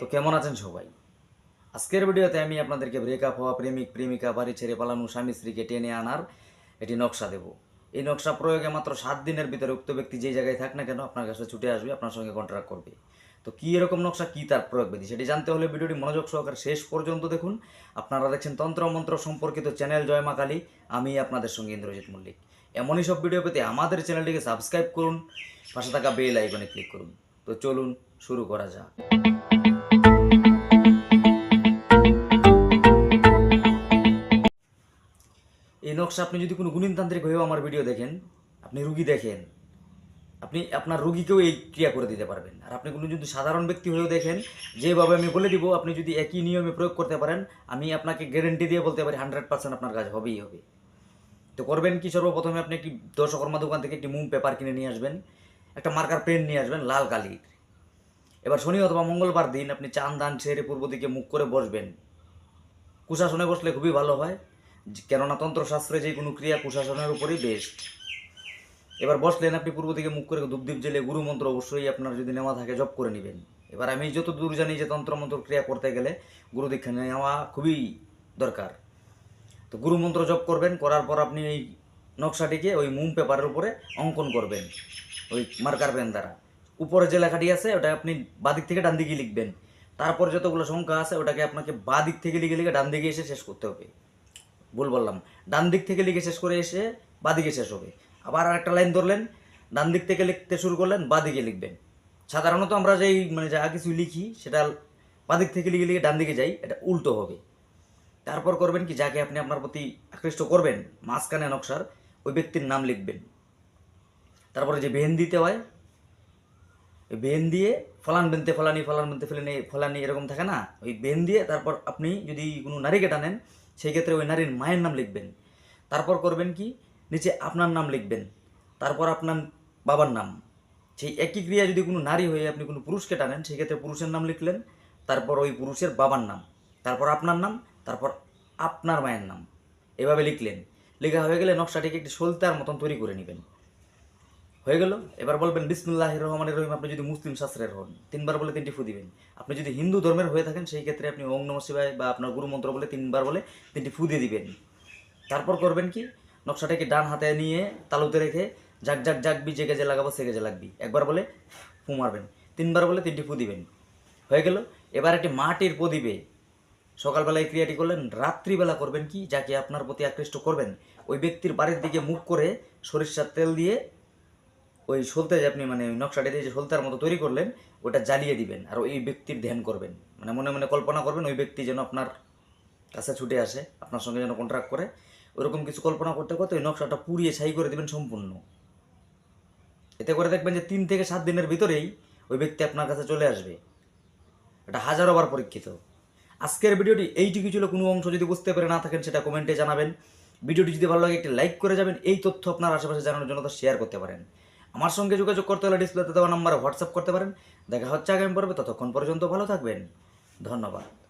তো কেমন আছেন সবাই? আজকের ভিডিওতে আমি আপনাদেরকে ব্রেকআপ হওয়া প্রেমিক, প্রেমিকা, বাড়ি ছেড়ে পালানো স্বামী স্ত্রীকে টেনে আনার এটি নকশা দেব। এই নকশা প্রয়োগে মাত্র সাত দিনের ভিতরে উক্ত ব্যক্তি যেই জায়গায় থাক না কেন আপনার কাছে ছুটে আসবে, আপনার সঙ্গে কন্ট্রাক্ট করবে। তো কী এরকম নকশা, কী তার প্রয়োগ বিধি সেটি জানতে হলে ভিডিওটি মনোযোগ সহকারে শেষ পর্যন্ত দেখুন। আপনারা দেখছেন তন্ত্র মন্ত্র সম্পর্কিত চ্যানেল জয় মা কালী, আমি আপনাদের সঙ্গে ইন্দ্রজিৎ মল্লিক। এমনই সব ভিডিও পেতে আমাদের চ্যানেলটিকে সাবস্ক্রাইব করুন, পাশে থাকা বেল আইকনে ক্লিক করুন। তো চলুন শুরু করা যাক। নকশা আপনি যদি কোনো গুণিনতান্ত্রিক হয়েও আমার ভিডিও দেখেন, আপনি রুগী দেখেন, আপনি আপনার রুগীকেও এই ক্রিয়া করে দিতে পারবেন। আর আপনি কোনো যদি সাধারণ ব্যক্তি হয়েও দেখেন, যেভাবে আমি বলে দিব, আপনি যদি একই নিয়মে প্রয়োগ করতে পারেন, আমি আপনাকে গ্যারেন্টি দিয়ে বলতে পারি হান্ড্রেড পার্সেন্ট আপনার কাজ হবেই হবে। তো করবেন কি? সর্বপ্রথমে আপনি একটি দর্শকর্মা দোকান থেকে একটি মুম পেপার কিনে নিয়ে আসবেন, একটা মার্কার পেন নিয়ে আসবেন, লাল কালির। এবার শনি অথবা মঙ্গলবার দিন আপনি চান, দান, ছেড়ে পূর্ব দিকে মুখ করে বসবেন। কুশাসনে বসলে খুবই ভালো হয়। কেননা তন্ত্রশাস্ত্রে যে কোনো ক্রিয়া কুশাসনের উপরই বেস্ট এবার বসলেন আপনি পূর্ব দিকে মুখ করে ধূপদীপ জেলে গুরু মন্ত্র অবশ্যই আপনার যদি নেওয়া থাকে, জপ করে নেবেন। এবার আমি যত দূর জানি যে তন্ত্রমন্ত্র ক্রিয়া করতে গেলে গুরু দীক্ষা নেওয়া খুবই দরকার। তো গুরু মন্ত্র জপ করবেন, করার পর আপনি এই নকশাটিকে ওই মুম পেপারের উপরে অঙ্কন করবেন, ওই মার্কার পেন দ্বারা। উপরে যে লেখাটি আছে, ওটা আপনি বাদিক থেকে ডান দিকে লিখবেন। তারপর যতগুলো সংখ্যা আছে, ওটাকে আপনাকে বা দিক থেকে লিখে লিখে ডান দিকে এসে শেষ করতে হবে। ভুল বললাম। ডান দিক থেকে লিখে শেষ করে এসে বাদিকে শেষ হবে। আবার একটা লাইন ধরলেন, ডান দিক থেকে লিখতে শুরু করলেন, বাদিকে লিখবেন। সাধারণত আমরা যেই মানে যা কিছু লিখি, সেটা বাদিক থেকে লিখে লিখে ডান দিকে যাই, এটা উল্টো হবে। তারপর করবেন কি, যাকে আপনি আপনার প্রতি আকৃষ্ট করবেন, মাঝখানে নকশার, ওই ব্যক্তির নাম লিখবেন। তারপরে যে বেহেন দিতে হয়, ওই বেন দিয়ে ফলান বেনতে ফলানি, ফলান বেনতে ফেলানি, ফলানি এরকম থাকে না? ওই বেন দিয়ে তারপর আপনি যদি কোনো নারীকে টানেন সেই ক্ষেত্রে ওই নারীর মায়ের নাম লিখবেন। তারপর করবেন কি? নিচে আপনার নাম লিখবেন। তারপর আপনার বাবার নাম। সেই একই ক্রিয়া যদি কোনো নারী হয়ে আপনি কোনো পুরুষকে টানেন সেই ক্ষেত্রে পুরুষের নাম লিখলেন, তারপর ওই পুরুষের বাবার নাম, তারপর আপনার নাম, তারপর আপনার মায়ের নাম। এভাবে লিখলেন। লেখা হয়ে গেলে নকশাটিকে একটি সলতার মতন তৈরি করে নেবেন। হয়ে গেল। এবার বলবেন বিসমুল্লাহ রহমানের রহিম, আপনি যদি মুসলিম শাস্ত্রের হন, তিনবার বলে তিনটি ফু দিবেন। আপনি যদি হিন্দু ধর্মের হয়ে থাকেন, সেই ক্ষেত্রে আপনি ওং নম শিবায় বা আপনার গুরু মন্ত্র বলে তিনবার বলে তিনটি ফু দিয়ে দিবেন। তারপর করবেন কি? নকশাটাকে ডান হাতে নিয়ে তালুতে রেখে জাগ জাগ জাগবি যে গেজে লাগাবো সে গেজে লাগবি। একবার বলে ফু মারবেন। তিনবার বলে তিনটি ফু দিবেন। হয়ে গেল। এবার একটি মাটির প্রদীপে সকালবেলা এই ক্রিয়াটি করলেন, রাত্রিবেলা করবেন কি? যাকে আপনার প্রতি আকৃষ্ট করবেন। ওই ব্যক্তির বাড়ির দিকে মুখ করে সরিষার তেল দিয়ে ওই সলতে যে আপনি মানে ওই নকশাটা দিয়ে যে সলতার মতো তৈরি করলেন, ওটা জ্বালিয়ে দিবেন আর ওই ব্যক্তির ধ্যান করবেন। মানে মনে মনে কল্পনা করবেন ওই ব্যক্তি যেন আপনার কাছে ছুটে আসে, আপনার সঙ্গে যেন কন্ট্রাক্ট করে। ওরকম কিছু কল্পনা করতে করতে ওই নকশাটা পুড়িয়ে ছাই করে দেবেন সম্পূর্ণ। এতে করে দেখবেন যে তিন থেকে সাত দিনের ভিতরেই ওই ব্যক্তি আপনার কাছে চলে আসবে। এটা হাজারো বার পরীক্ষিত। আজকের ভিডিওটি এইটুকু ছিল। কোনো অংশ যদি বুঝতে পেরে না থাকেন, সেটা কমেন্টে জানাবেন। ভিডিওটি যদি ভালো লাগে, একটি লাইক করে যাবেন। এই তথ্য আপনার আশেপাশে জানানোর জন্য তো শেয়ার করতে পারেন। আমার সঙ্গে যোগাযোগ করতে হলে ডিসপ্লেতে দেওয়া নাম্বারে হোয়াটসঅ্যাপ করতে পারেন। দেখা হচ্ছে আগামী পর্বে, ততক্ষণ পর্যন্ত ভালো থাকবেন। ধন্যবাদ।